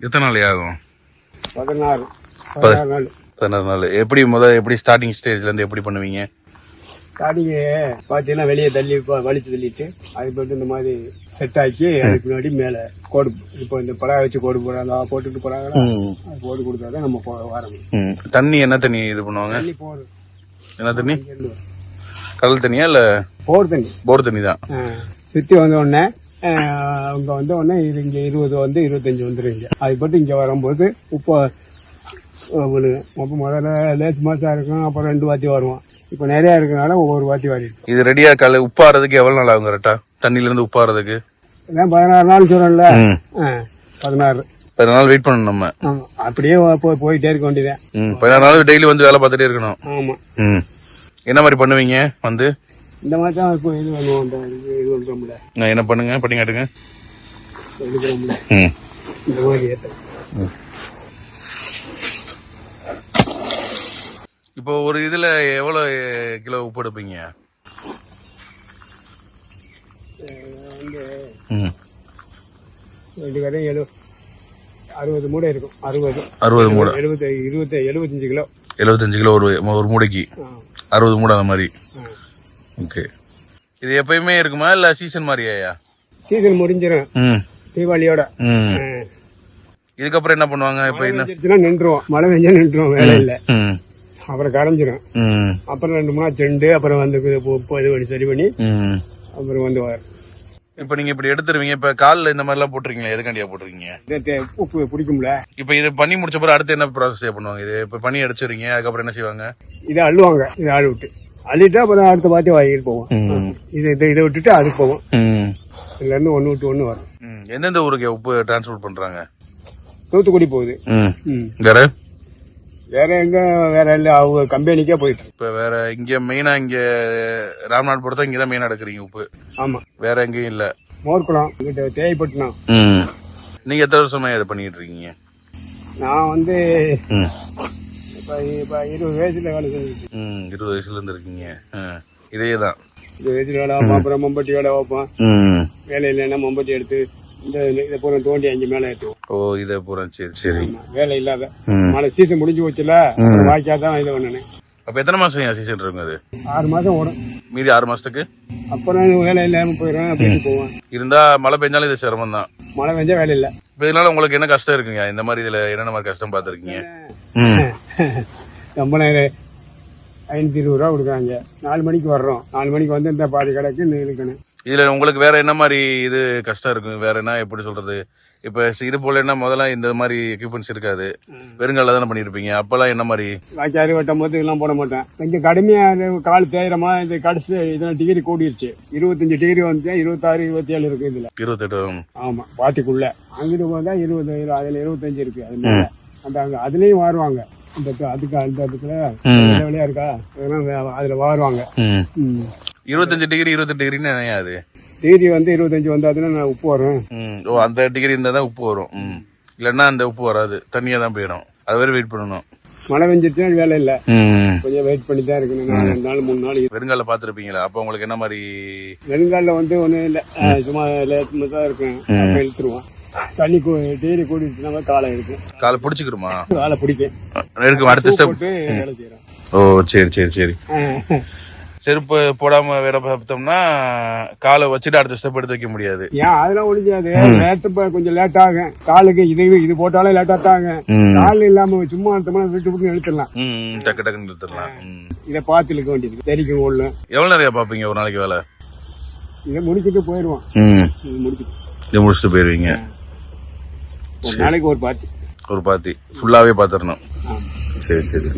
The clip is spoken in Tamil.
எத்தனை நாள் ஆகும்? பதினாறு. பதினாறு நாள். பதினாறு நாள். எப்படி முத எப்படி ஸ்டார்டிங் ஸ்டேஜ்ல இருந்து எப்படி பண்ணுவீங்க? ஸ்டார்டிங்கு பார்த்தீங்கன்னா வெளியே தள்ளி இப்போ வலிச்சு தள்ளிட்டு அது போட்டு இந்த மாதிரி செட் ஆக்கி அதுக்கு முன்னாடி மேலே கோடு இப்போ இந்த பழக வச்சு கோடு போடுறாங்க போட்டுட்டு போறாங்களா அது கோடு கொடுத்தா தான் நம்ம வர முடியும். தண்ணி என்ன தண்ணி இது பண்ணுவாங்க? தண்ணி போகுது என்ன தண்ணி. கடல் தண்ணியா இல்ல போர் தண்ணி. போர் தண்ணி தான் சுத்தி வந்த உடனே அங்க வந்த உடனே இது இங்க இருபது வந்து இருபத்தஞ்சு அது போட்டு இங்க வரும்போது உப்பு விழுகும் அப்போ முதல்ல லேஸ் மாசம் இருக்கும் அப்புறம் ரெண்டு வாத்தி வருவோம் இப்போ நிறைய இருக்கனால ஒவ்வொரு வாரி இருக்கும் இது ரெடியா கல உப்பாறதுக்கு எவ்வளவு நாள் ஆகும் கரெக்டா? தண்ணில இருந்து உப்பாறதுக்கு இதான் பதினாறு நாள் சொல்றேன்ல. பதினாறு. பதினாறு நாள் வெயிட் பண்ணணும் நம்ம. அப்படியே போய் போயிட்டே இருக்க வேண்டியதான். பதினாறு நாள் டெய்லி வந்து வேலை பார்த்துட்டே இருக்கணும். ஆமா. ம். என்ன மாதிரி பண்ணுவீங்க வந்து? இந்த மாதிரி தான் இப்போ இது பண்ணுவோம் இது நான் என்ன பண்ணுங்க? பண்ணி காட்டுங்க எடுக்கிறோம்ல. ம். இந்த மாதிரி ஏற்ற இப்போ ஒரு இதுல எவ்வளவு கிலோ உப்பு எடுப்பீங்க. ரெண்டு கடையும் எழு அறுபது மூடை இருக்கும். அறுபது. அறுபது மூடை. எழுபத்தி இருபத்தி எழுபத்தஞ்சு கிலோ. எழுபத்தஞ்சு கிலோ ஒரு ஒரு மூடைக்கு. அறுபது மூடை அந்த மாதிரி. ஓகே இது எப்பயுமே இருக்குமா இல்ல சீசன் மாதிரியாயா சீசன் முடிஞ்சிடும் தீபாவளியோட. இதுக்கப்புறம் என்ன பண்ணுவாங்க இப்போ என்ன? நின்றுவோம். மழை பெஞ்சா நின்றுவோம் வேலை இல்லை. அப்புறம் கரைஞ்சிரும். அப்புறம் ரெண்டு மூணு செண்டு அப்புறம் வந்து இது பண்ணி சரி பண்ணி அப்புறம் வந்து இப்போ நீங்க இப்படி எடுத்துருவீங்க இப்ப கால்ல இந்த மாதிரிலாம் போட்டிருக்கீங்களா? எதுக்காண்டியா போட்டிருக்கீங்க? உப்பு பிடிக்கும்ல. இப்போ இது பண்ணி முடிச்ச பிறகு அடுத்து என்ன ப்ராசஸ் பண்ணுவாங்க? இது இப்போ பண்ணி அடிச்சிருங்க அதுக்கப்புறம் என்ன செய்வாங்க? இதை அள்ளுவாங்க இதை ஆள் விட்டு. அள்ளிட்டு அப்புறம் அடுத்த பாத்தி வாங்கிட்டு போவோம். ம். இதை இதை இதை விட்டுட்டு அதுக்கு போவோம். ம். இதுல இருந்து ஒன்று விட்டு ஒன்று வரும். ம். எந்தெந்த ஊருக்கு உப்பு டிரான்ஸ்போர்ட் பண்றாங்க? தூத்துக்குடி போகுது. வேற? வேற எங்க வேற இல்லை அவங்க கம்பெனிக்கே போயிட்டு. இப்ப வேற இங்க மெயினா இங்க ராம்நாத் தான் இங்க தான் மெயினா எடுக்கிறீங்க உப்பு? ஆமா. வேற எங்கேயும் இல்ல? மோர்க்குளம் இங்கிட்ட தேய்ப்பட்டினம் ம். நீங்க எத்தனை வருஷமா இதை பண்ணிட்டு இருக்கீங்க? நான் வந்து இப்ப இப்ப இருபது வயசுல வேலை செஞ்சுட்டு ம் இருபது வயசுல இருந்து இருக்கீங்க. ஆ. இதே தான். இருபது வயசுல வேலை வைப்போம் அப்புறம் மம்பட்டி வேலை வைப்போம். வேலை இல்லைன்னா மம்பட்டி எடுத்து இந்த இதை பூரா தோண்டி அஞ்சு மேலே ஏற்றுவோம். ஓ இதை பூரா சரி சரி. வேலை இல்லாத. மழை சீசன் முடிஞ்சு போச்சுல வாய்க்கா தான் இது பண்ணேன் அப்ப எத்தனை மாசம் சீசன் இருக்கும் அது? ஆறு மாசம் ஓடும். மீதி ஆறு மாசத்துக்கு? அப்புறம் வேலை இல்லாம போயிடும் அப்படின்னு போவோம். இருந்தா மழை பெஞ்சாலும் இது சிரமம் தான். மழை பெஞ்சா வேலை இல்லை. இதனால உங்களுக்கு என்ன கஷ்டம் இருக்குங்க? இந்த மாதிரி இதுல என்னென்ன மாதிரி கஷ்டம் பார்த்திருக்கீங்க? ம். ரொம்ப நேரம் ஐநூத்தி இருபது ரூபா கொடுக்குறாங்க. நாலு மணிக்கு வர்றோம். நாலு மணிக்கு வந்து இந்த பாதி கடைக்கு இருக்கணும் இதுல உங்களுக்கு வேற என்ன மாதிரி இது கஷ்டம் இருக்கும் வேற என்ன எப்படி சொல்றது? இப்ப இது போல என்ன முதல்ல இந்த மாதிரி எக்யூப்மெண்ட்ஸ் இருக்காது. வெறுங்கால தானே பண்ணிருப்பீங்க. அப்பெல்லாம் என்ன மாதிரி? வாய்க்காரி வெட்டும் போது இதெல்லாம் போட மாட்டேன். கொஞ்சம் கடுமையா இது கால் தேயிரமா இந்த கடைசி இதெல்லாம் டிகிரி கூடிருச்சு. இருபத்தஞ்சு டிகிரி வந்து இருபத்தாறு இருபத்தி ஏழு இருக்கு இதுல. இருபத்தெட்டு. ஆமா பாட்டிக்குள்ள. அங்கிட்டு போதா இருபது இரு- அதுல இருபத்தஞ்சு இருக்கு. அது அந்த அங்க அதுலயும் வாருவாங்க. இந்த க- அதுக்கு அந்த அதுக்குள்ள விலையா இருக்கா? அதெல்லாம் அதுல வாருவாங்க. இருபத்தஞ்சு டிகிரி இருபத்தெட்டு டிகிரின்னு அது? டிகிரி வந்து இருபத்தஞ்சு வந்தாதுன்னா நான் உப்பு வரும். ஓ அந்த டிகிரி இருந்தா தான் உப்பு வரும். ம். இல்லைன்னா அந்த உப்பு வராது. தண்ணியா தான் போயிடும். அது வரை வெயிட் பண்ணணும். மழை பெஞ்சிருச்சுன்னா வேலை இல்ல. கொஞ்சம் வெயிட் பண்ணி தான் இருக்கணும். ரெண்டு நாள் மூணு நாள் வெறுங்கால பாத்துருப்பீங்களா அப்ப உங்களுக்கு என்ன மாதிரி நெடுங்காலில் வந்து ஒன்றும் இல்லை. சும்மா லேசுமா தான் இருக்கும். இழுத்துருவோம். தண்ணி கூ டிகிரி கூடிடுச்சுன்னா காலை இருக்கும் காலை பிடிச்சிக்கிறோமா காலை பிடிக்கும் இருக்கும் அடுத்த ஸ்டெப் வேலை ஓ சரி சரி சரி. செருப்பு போடாம வேற பார்த்தோம்னா காலை வச்சுட்டு அடுத்த ஸ்டெப் எடுத்து வைக்க முடியாது. ஏன் அதெல்லாம் ஒழிஞ்சாது. லேட்டு கொஞ்சம் லேட் ஆகும் காலுக்கு இது இது போட்டாலே லேட்டா தாங்க. ம். கால் இல்லாம சும்மா எடுத்தோம்னா விட்டு விட்டு எடுத்துடலாம். டக்கு டக்குன்னு எடுத்துடலாம். இதை பார்த்து இழுக்க வேண்டியது. தெரிக்கும் ஒண்ணு எவ்வளவு நிறைய பாப்பீங்க ஒரு நாளைக்கு வேலை? இதை முடிச்சுட்டு இது முடிச்சுட்டு. இதை முடிச்சுட்டு போயிருவீங்க. ஒரு நாளைக்கு ஒரு பாத்து. ஒரு பாத்தி. ஃபுல்லாவே பாத்துறணும் சரி சரி.